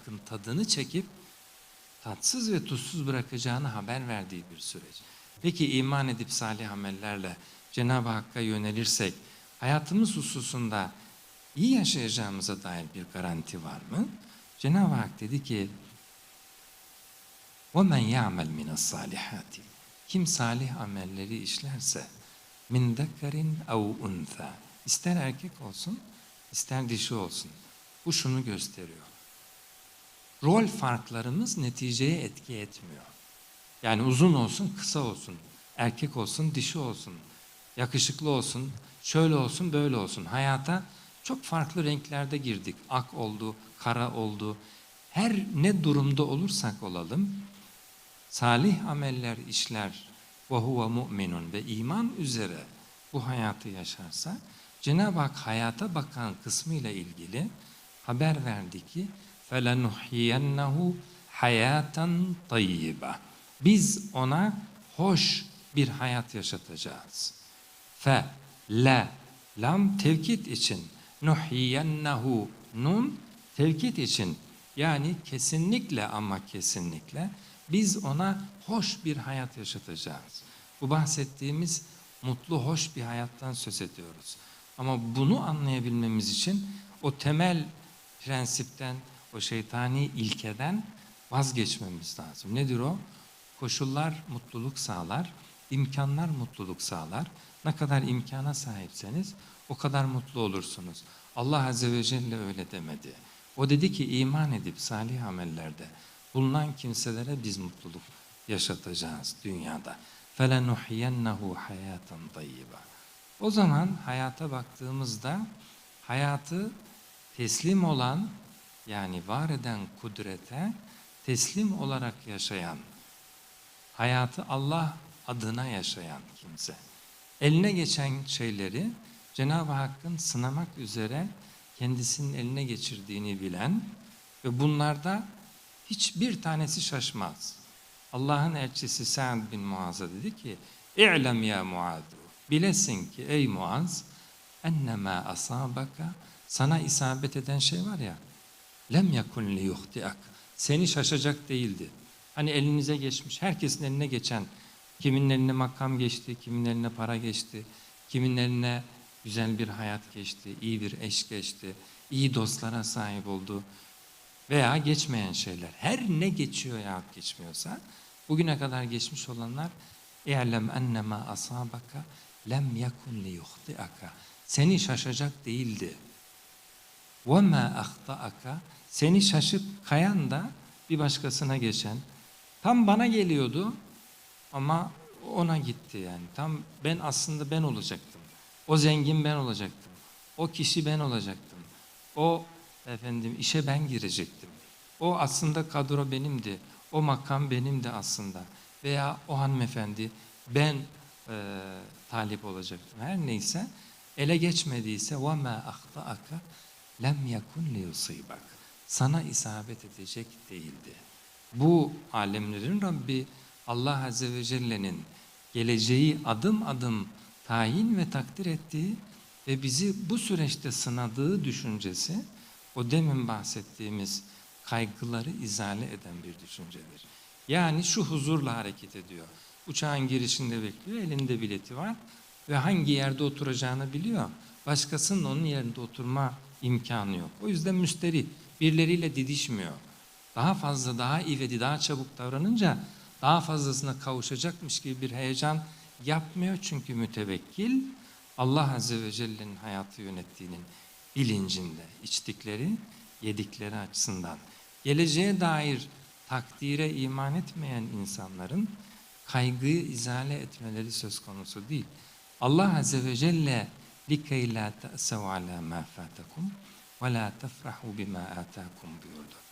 Hakk'ın tadını çekip tatsız ve tuzsuz bırakacağını haber verdiği bir süreç. Peki iman edip salih amellerle Cenab-ı Hakk'a yönelirsek hayatımız hususunda iyi yaşayacağımıza dair bir garanti var mı? Cenab-ı Hak dedi ki وَمَنْ يَعْمَلْ مِنَ الصَّالِحَاتِ Kim salih amelleri işlerse min dekarin ev untha ister erkek olsun ister dişi olsun bu şunu gösteriyor rol farklarımız neticeye etki etmiyor. Yani uzun olsun kısa olsun erkek olsun dişi olsun yakışıklı olsun şöyle olsun böyle olsun. Hayata çok farklı renklerde girdik. Ak oldu kara oldu. Her ne durumda olursak olalım salih ameller işler ve huve mu'minun ve iman üzere bu hayatı yaşarsa Cenab-ı Hak hayata bakan kısmıyla ilgili haber verdi ki فَلَنُحْيَنَّهُ hayaten tayyiba. Biz ona hoş bir hayat yaşatacağız. Fe, la, lam tevkit için. Nuhyiyennehu, nun tevkit için. Yani kesinlikle ama kesinlikle biz ona hoş bir hayat yaşatacağız. Bu bahsettiğimiz mutlu, hoş bir hayattan söz ediyoruz. Ama bunu anlayabilmemiz için o temel prensipten, o şeytani ilkeden vazgeçmemiz lazım. Nedir o? Koşullar mutluluk sağlar, imkanlar mutluluk sağlar. Ne kadar imkana sahipseniz o kadar mutlu olursunuz. Allah Azze ve Celle öyle demedi. O dedi ki iman edip salih amellerde bulunan kimselere biz mutluluk yaşatacağız dünyada. فَلَنُحْيَنَّهُ hayaten طَيِّبًا O zaman hayata baktığımızda hayatı teslim olan yani var eden kudrete teslim olarak yaşayan, hayatı Allah adına yaşayan kimse. Eline geçen şeyleri Cenab-ı Hakk'ın sınamak üzere kendisinin eline geçirdiğini bilen ve bunlarda hiçbir tanesi şaşmaz. Allah'ın elçisi Sa'd bin Muaz'a dedi ki, İ'lem ya Muaz'u, bilesin ki ey Muaz, ennemâ asabaka, sana isabet eden şey var ya, lem yakun li yuhtiak. Seni şaşacak değildi. Hani elinize geçmiş, herkesin eline geçen, kimin eline makam geçti, kimin eline para geçti, kimin eline güzel bir hayat geçti, iyi bir eş geçti, iyi dostlara sahip oldu veya geçmeyen şeyler. Her ne geçiyor ya geçmiyorsa bugüne kadar geçmiş olanlar e'lem ennema asabaka lem yakun li yuhtiaka. Seni şaşacak değildi.'' وَمَا اَخْطَأَكَ Seni şaşıp kayan da bir başkasına geçen. Tam bana geliyordu ama ona gitti yani. Tam ben aslında ben olacaktım. O zengin ben olacaktım. O kişi ben olacaktım. O efendim işe ben girecektim. O aslında kadro benimdi. O makam benimdi aslında. Veya o hanımefendi ben e, talip olacaktım. Her neyse ele geçmediyse وَمَا أَخْطَأَكَ lem yakun liyusibak. Sana isabet edecek değildi. Bu alemlerin Rabbi Allah Azze ve Celle'nin geleceği adım adım tayin ve takdir ettiği ve bizi bu süreçte sınadığı düşüncesi o demin bahsettiğimiz kaygıları izale eden bir düşüncedir. Yani şu huzurla hareket ediyor. Uçağın girişinde bekliyor, elinde bileti var ve hangi yerde oturacağını biliyor. Başkasının onun yerinde oturma imkanı yok. O yüzden müsteri birileriyle didişmiyor. Daha fazla, daha ivedi, daha çabuk davranınca daha fazlasına kavuşacakmış gibi bir heyecan yapmıyor. Çünkü mütevekkil Allah Azze ve Celle'nin hayatı yönettiğinin bilincinde içtikleri, yedikleri açısından. Geleceğe dair takdire iman etmeyen insanların kaygıyı izale etmeleri söz konusu değil. Allah Azze ve Celle لِكَيْ لَا تَأْسَوْ عَلَى مَا فَاتَكُمْ وَلَا تَفْرَحُوا بِمَا آتَاكُمْ buyurdu.